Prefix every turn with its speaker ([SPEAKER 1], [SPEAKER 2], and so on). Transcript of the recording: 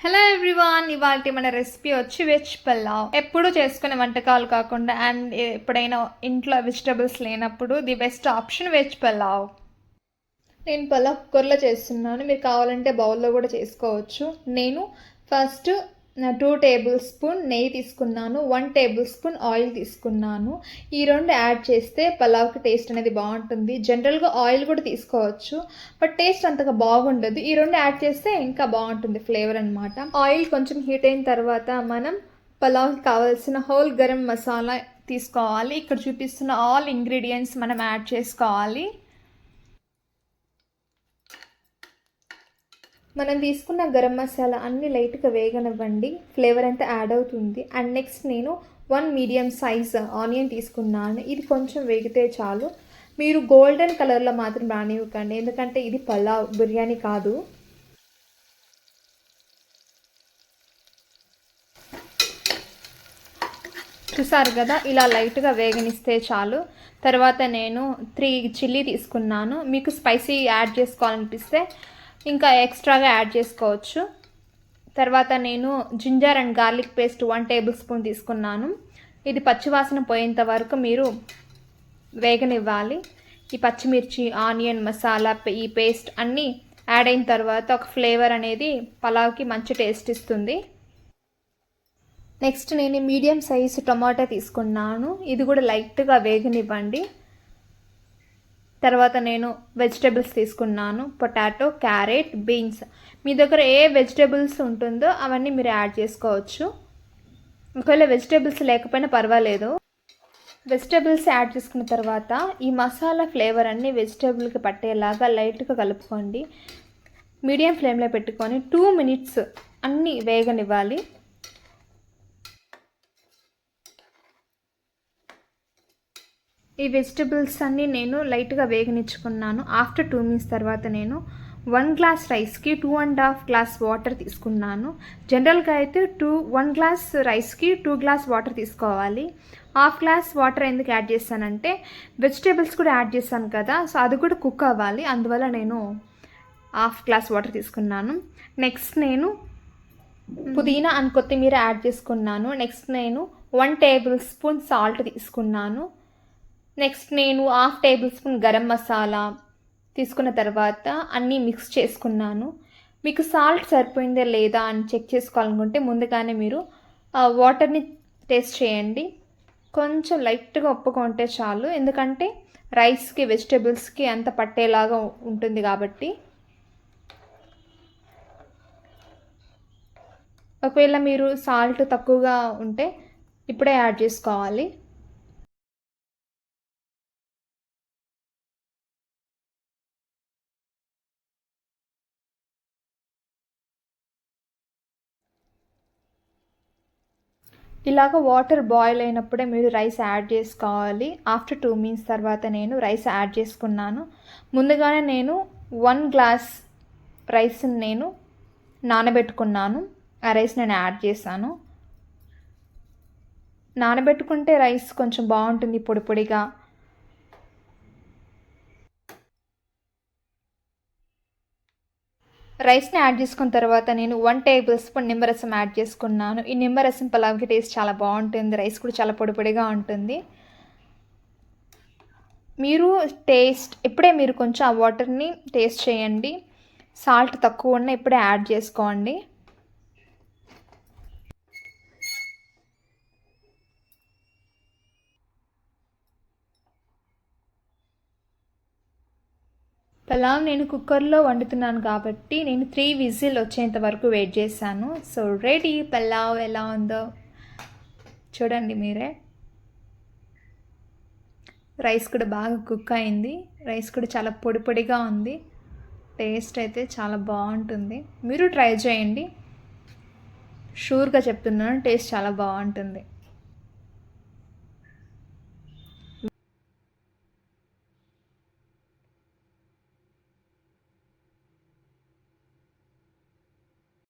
[SPEAKER 1] Hello everyone ఇవాళ మన recipe వచ్చి వెజ్ పల్లావ్ ఎప్పుడు చేసుకునే వంటకాలు కాకుండా అండ్ ఎప్పుడైనా ఇంట్లో వెజిటబుల్స్ లేనప్పుడు the best option veg pulao నేను పలావ్ కుక్కర్లో చేస్తున్నాను మీరు కావాలంటే బౌల్లో కూడా చేసుకోవచ్చు. నేను ఫస్ట్ టూ టేబుల్ స్పూన్ నెయ్యి తీసుకున్నాను వన్ టేబుల్ స్పూన్ ఆయిల్ తీసుకున్నాను. ఈ రెండు యాడ్ చేస్తే పలావ్కి టేస్ట్ అనేది బాగుంటుంది. జనరల్గా ఆయిల్ కూడా తీసుకోవచ్చు బట్ టేస్ట్ అంతగా బాగుండదు. ఈ రెండు యాడ్ చేస్తే ఇంకా బాగుంటుంది ఫ్లేవర్ అనమాట ఆయిల్ కొంచెం హీట్ అయిన తర్వాత మనం పలావ్కి కావాల్సిన హోల్ గరం మసాలా తీసుకోవాలి. ఇక్కడ చూపిస్తున్న ఆల్ ఇంగ్రీడియంట్స్ మనం యాడ్ చేసుకోవాలి. మనం తీసుకున్న గరం మసాలా అన్ని లైట్గా వేగనివ్వండి. ఫ్లేవర్ అంతా యాడ్ అవుతుంది. అండ్ నెక్స్ట్ నేను వన్ మీడియం సైజ్ ఆనియన్ తీసుకున్నాను. ఇది కొంచెం వేగితే చాలు. మీరు గోల్డెన్ కలర్లో మాత్రం రానివ్వకండి. ఎందుకంటే ఇది పలావ్ బిర్యానీ కాదు. చూసారు కదా? ఇలా లైట్గా వేగనిస్తే చాలు. తర్వాత నేను త్రీ చిల్లీ తీసుకున్నాను. మీకు స్పైసీ యాడ్ చేసుకోవాలనిపిస్తే ఇంకా ఎక్స్ట్రాగా యాడ్ చేసుకోవచ్చు. తర్వాత నేను ginger and garlic paste one tablespoon తీసుకున్నాను. ఇది పచ్చివాసన పోయేంత వరకు మీరు వేగనివ్వాలి. ఈ పచ్చిమిర్చి ఆనియన్ మసాలా ఈ పేస్ట్ అన్నీ యాడ్ అయిన తర్వాత ఒక ఫ్లేవర్ అనేది పలావ్కి మంచి టేస్ట్ ఇస్తుంది. నెక్స్ట్ నేను మీడియం సైజు టొమాటో తీసుకున్నాను. ఇది కూడా లైట్గా వేగనివ్వండి. తర్వాత నేను వెజిటేబుల్స్ తీసుకున్నాను. Potato carrot beans. మీ దగ్గర ఏ వెజిటేబుల్స్ ఉంటుందో అవన్నీ మీరు యాడ్ చేసుకోవచ్చు. ఒకవేళ వెజిటేబుల్స్ లేకపోయినా పర్వాలేదు. వెజిటేబుల్స్ యాడ్ చేసుకున్న తర్వాత ఈ మసాలా ఫ్లేవర్ అన్నీ వెజిటేబుల్కి పట్టేలాగా లైట్గా కలుపుకోండి. మీడియం ఫ్లేమ్లో పెట్టుకొని టూ మినిట్స్ అన్నీ వేగనివ్వాలి. ఈ వెజిటబుల్స్ అన్నీ నేను లైట్గా వేగనిచ్చుకున్నాను. ఆఫ్టర్ టూ మినిట్స్ తర్వాత నేను వన్ గ్లాస్ రైస్కి two and half glass water తీసుకున్నాను. జనరల్గా అయితే టూ వన్ గ్లాస్ రైస్కి టూ గ్లాస్ వాటర్ తీసుకోవాలి. హాఫ్ గ్లాస్ వాటర్ ఎందుకు యాడ్ చేశానంటే వెజిటేబుల్స్ కూడా యాడ్ చేశాను కదా సో అది కూడా కుక్ అవ్వాలి. అందువల్ల నేను హాఫ్ గ్లాస్ వాటర్ తీసుకున్నాను. నెక్స్ట్ నేను పుదీనా అండ్ కొత్తిమీర యాడ్ చేసుకున్నాను. నెక్స్ట్ నేను వన్ టేబుల్ స్పూన్ సాల్ట్ తీసుకున్నాను. నెక్స్ట్ నేను half tablespoon garam masala తీసుకున్న తర్వాత అన్నీ మిక్స్ చేసుకున్నాను. మీకు సాల్ట్ సరిపోయిందే లేదా అని చెక్ చేసుకోవాలనుకుంటే ముందుగానే మీరు వాటర్ని టేస్ట్ చేయండి. కొంచెం లైట్గా ఒప్పుకుంటే చాలు. ఎందుకంటే రైస్కి వెజిటేబుల్స్కి అంత పట్టేలాగా ఉంటుంది కాబట్టి. ఒకవేళ మీరు సాల్ట్ తక్కువగా ఉంటే ఇప్పుడే యాడ్ చేసుకోవాలి. ఇలాగ వాటర్ బాయిల్ అయినప్పుడే మీరు రైస్ యాడ్ చేసుకోవాలి. ఆఫ్టర్ టూ మినిట్స్ తర్వాత నేను రైస్ యాడ్ చేసుకున్నాను. ముందుగానే నేను వన్ గ్లాస్ రైస్ని నేను నానబెట్టుకున్నాను. ఆ రైస్ నేను యాడ్ చేశాను. నానబెట్టుకుంటే రైస్ కొంచెం బాగుంటుంది పొడి పొడిగా. రైస్ని యాడ్ చేసుకున్న తర్వాత నేను వన్ టేబుల్ స్పూన్ నిమ్మరసం యాడ్ చేసుకున్నాను. ఈ నిమ్మరసం పలావ్కి టేస్ట్ చాలా బాగుంటుంది. రైస్ కూడా చాలా పొడిపొడిగా ఉంటుంది. మీరు టేస్ట్ ఇప్పుడే మీరు కొంచెం ఆ వాటర్ని టేస్ట్ చేయండి. సాల్ట్ తక్కువ ఉన్న ఇప్పుడే యాడ్ చేసుకోండి. పలావ్ నేను కుక్కర్లో వండుతున్నాను కాబట్టి నేను త్రీ విజిల్ వచ్చేంత వరకు వెయిట్ చేశాను. సో రెడీ పలావ్ ఎలా ఉందో చూడండి మీరే. రైస్ కూడా బాగా కుక్ అయింది. రైస్ కూడా చాలా పొడి పొడిగా ఉంది. టేస్ట్ అయితే చాలా బాగుంటుంది. మీరు ట్రై చేయండి. షూర్గా చెప్తున్నాను టేస్ట్ చాలా బాగుంటుంది.